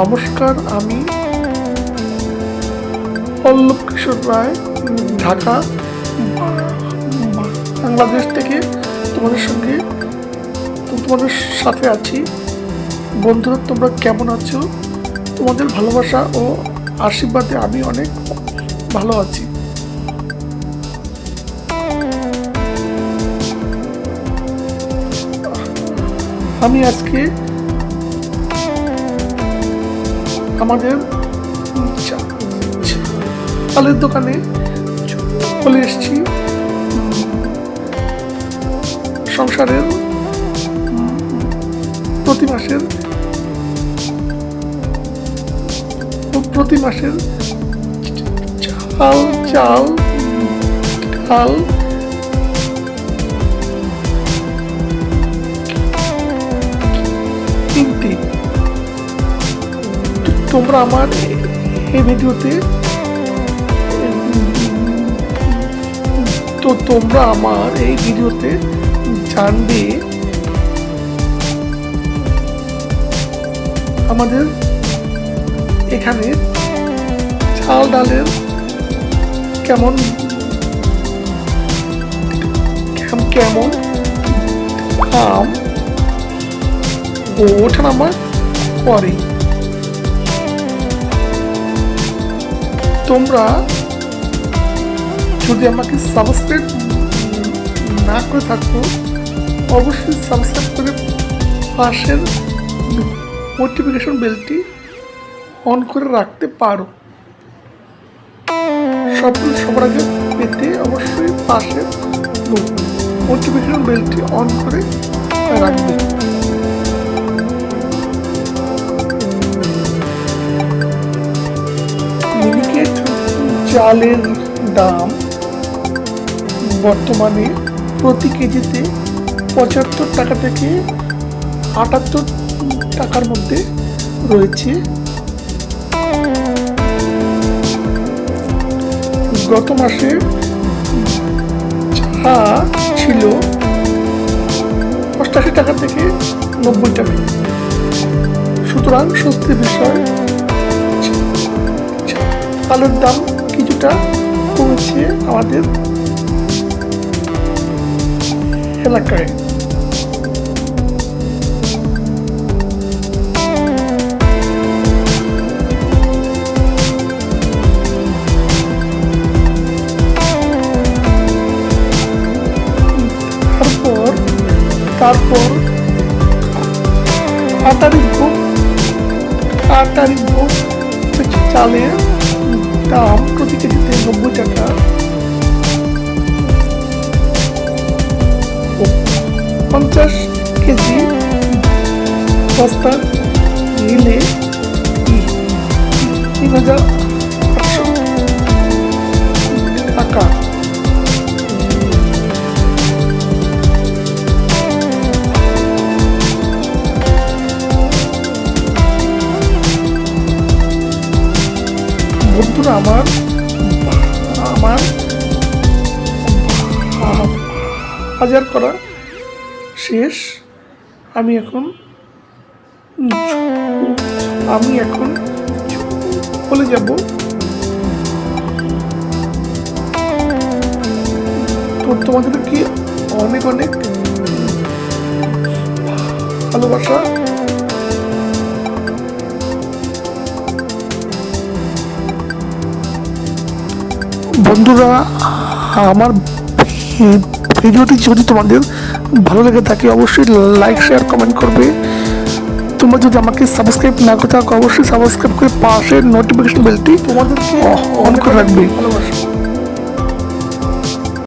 নমস্কার, আমি পল্লব কিশোর রায়, ঢাকা, বাংলাদেশ থেকে তোমাদের সঙ্গে, তোমাদের সাথে আছি। বন্ধুরা, তোমরা কেমন আছো? তোমাদের ভালোবাসা ও আশীর্বাদে আমি অনেক ভালো আছি। আমি আজকে আমাদের চালের দোকানে চলে এসেছি। সংসারের প্রতি মাসের প্রতি মাসের চাল চাল ডাল তোমরা আমার এই ভিডিওতে, তো তোমরা আমার এই ভিডিওতে জানবে আমাদের এখানে চাল ডালের কেমন, কেম- কেমন দাম ওঠানামা করে তোমরা যদি আমাকে সাবস্ক্রাইব না করে থাকো, অবশ্যই সাবস্ক্রাইব করে পাশের নোটিফিকেশন বেলটি অন করে রাখতে পারো। সব সবার আগে পেতে অবশ্যই পাশের নোটিফিকেশন বেলটি অন করে রাখবে। চালের দাম বর্তমানে প্রতি কেজিতে পঁচাত্তর টাকা থেকে আটাত্তর টাকার মধ্যে রয়েছে। গত মাসে চা ছিল অষ্টাশি টাকা থেকে নব্বই টাকা। সুতরাং স্বস্তির বিষয়, চালের দাম কিছুটা কমেছে আমাদের এলাকায়। তারপর তারপর আটারি ভোগ আটারি চালের দাম প্রতি কেজিতে নব্বই টাকা। পঞ্চাশ কেজি বস্তা নিলে তিন হাজার বন্ধুরা আমার আমার। হাজার করা শেষ। আমি এখন আমি এখন চলে যাব। তো তোমাদের কি অনেক অনেক ভালোবাসা বন্ধুরা, আমার ভিডিওটি যদি তোমাদের ভালো লেগে থাকে, অবশ্যই লাইক শেয়ার কমেন্ট করবে। তোমরা যদি আমাকে সাবস্ক্রাইব না করে থাকো, অবশ্যই সাবস্ক্রাইব করে পাশের নোটিফিকেশন বেলটি তোমাদেরকে অন করে রাখবে।